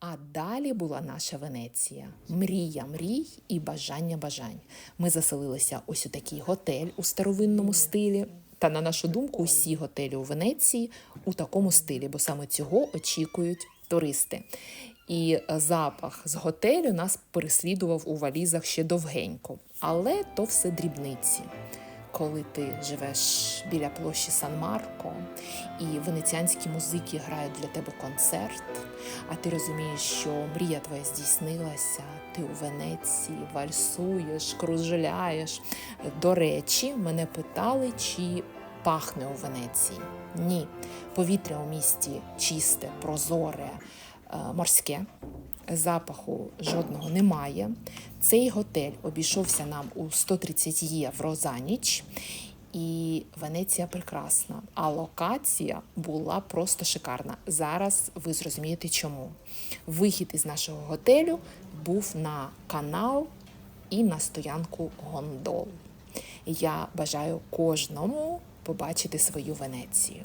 А далі була наша Венеція. Мрія мрій і бажання бажань. Ми заселилися ось у такий готель у старовинному стилі. Та на нашу думку, усі готелі у Венеції у такому стилі, бо саме цього очікують туристи. І запах з готелю нас переслідував у валізах ще довгенько, але то все дрібниці. Коли ти живеш біля площі Сан-Марко, і венеціанські музики грають для тебе концерт, а ти розумієш, що мрія твоя здійснилася, ти у Венеції вальсуєш, кружляєш. До речі, мене питали, чи пахне у Венеції. Ні, повітря у місті чисте, прозоре, е, морське. Запаху жодного немає. Цей готель обійшовся нам у 130 євро за ніч. І Венеція прекрасна, а локація була просто шикарна. Зараз ви зрозумієте чому. Вихід із нашого готелю був на канал і на стоянку гондол. Я бажаю кожному побачити свою Венецію.